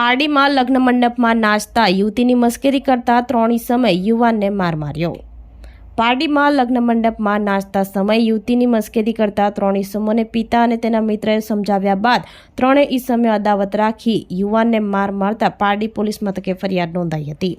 પારડીમાં લગ્ન મંડપમાં નાચતા યુવતીની મસ્કરી કરતા ત્રણેય સમય યુવાનને માર માર્યો. પારડીમાં લગ્ન મંડપમાં નાચતા સમય યુવતીની મસ્કરી કરતા ત્રણ ઈસમોને પિતા અને તેના મિત્રએ સમજાવ્યા બાદ ત્રણેય ઈસમે અદાવત રાખી યુવાનને માર મારતા પારડી પોલીસ મથકે ફરિયાદ નોંધાઈ હતી.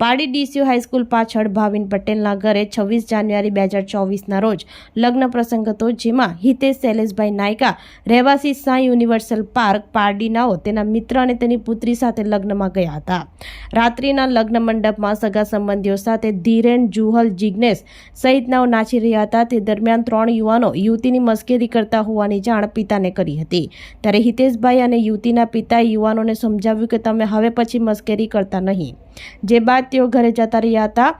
પારડી ડીસીયુ હાઈસ્કૂલ પાછળ ભાવિન પટેલના ઘરે છવ્વીસ જાન્યુઆરી બે હજાર ચોવીસના રોજ લગ્ન પ્રસંગ હતો, જેમાં હિતેશ શૈલેષભાઈ નાયકા રહેવાસી સાંઈ યુનિવર્સલ પાર્ક પારડીનાઓ તેના મિત્ર અને તેની પુત્રી સાથે લગ્નમાં ગયા હતા. રાત્રિના લગ્ન મંડપમાં સગા સંબંધીઓ સાથે ધીરેન, જુહલ, જિગ્નેશ સહિતનાઓ નાચી રહ્યા હતા. તે દરમિયાન ત્રણ યુવાનો યુવતીની મસ્કરી કરતા હોવાની જાણ પિતાને કરી હતી. ત્યારે હિતેશભાઈ અને યુવતીના પિતાએ યુવાનોને સમજાવ્યું કે તમે હવે પછી મસ્કરી કરતા નહીં. જે બાદ તેઓ ઘરે જતા રહ્યા હતા.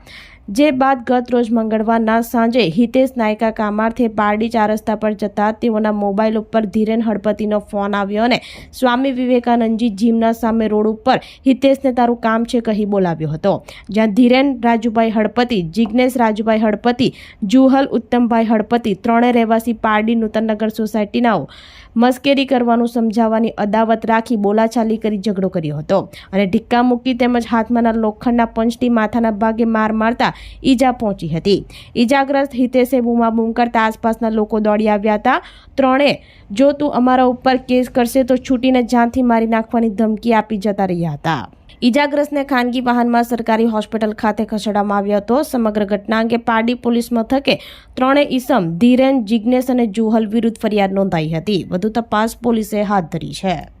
જે બાદ ગત રોજ મંગળવારના સાંજે હિતેશ નાયકા કામાર્થે પારડી ચાર રસ્તા પર જતા તેઓના મોબાઈલ ઉપર ધીરેન હળપતિનો ફોન આવ્યો અને સ્વામી વિવેકાનંદજી જીમના સામે રોડ ઉપર હિતેશને તારું કામ છે કહી બોલાવ્યો હતો. જ્યાં ધીરેન, રાજુભાઈ હળપતિ જિજ્ઞેશ રાજુભાઈ હળપતિ, જુહલ ઉત્તમભાઈ હળપતિ ત્રણે રહેવાસી પારડી નૂતનનગર સોસાયટીનાઓ મસ્કેરી કરવાનું સમજાવવાની અદાવત રાખી બોલાચાલી કરી ઝઘડો કર્યો હતો. અને ઢીક્કા મૂકી તેમજ હાથમાંના લોખંડના પંચથી માથાના ભાગે માર મારતા ઈજા પહોંચી હતી. ઈજાગ્રસ્ત હિતેશે બૂમાબૂમ કરતા આસપાસના લોકો દોડી આવ્યા હતા. ત્રણે, જો તું અમારા ઉપર કેસ કરશે તો છૂટીને જાનથી મારી નાખવાની ધમકી આપી જતા રહ્યા હતા. ઈજાગ્રસ્તને ખાનગી વાહનમાં સરકારી હોસ્પિટલ ખાતે ખસેડવામાં આવ્યો હતો. સમગ્ર ઘટના અંગે પારડી પોલીસ મથકે ત્રણે ઈસમ, ધીરેન જિજ્ઞેશ અને જુહલ વિરુદ્ધ ફરિયાદ નોંધાઈ હતી. વધુ તપાસ પોલીસે હાથ ધરી છે.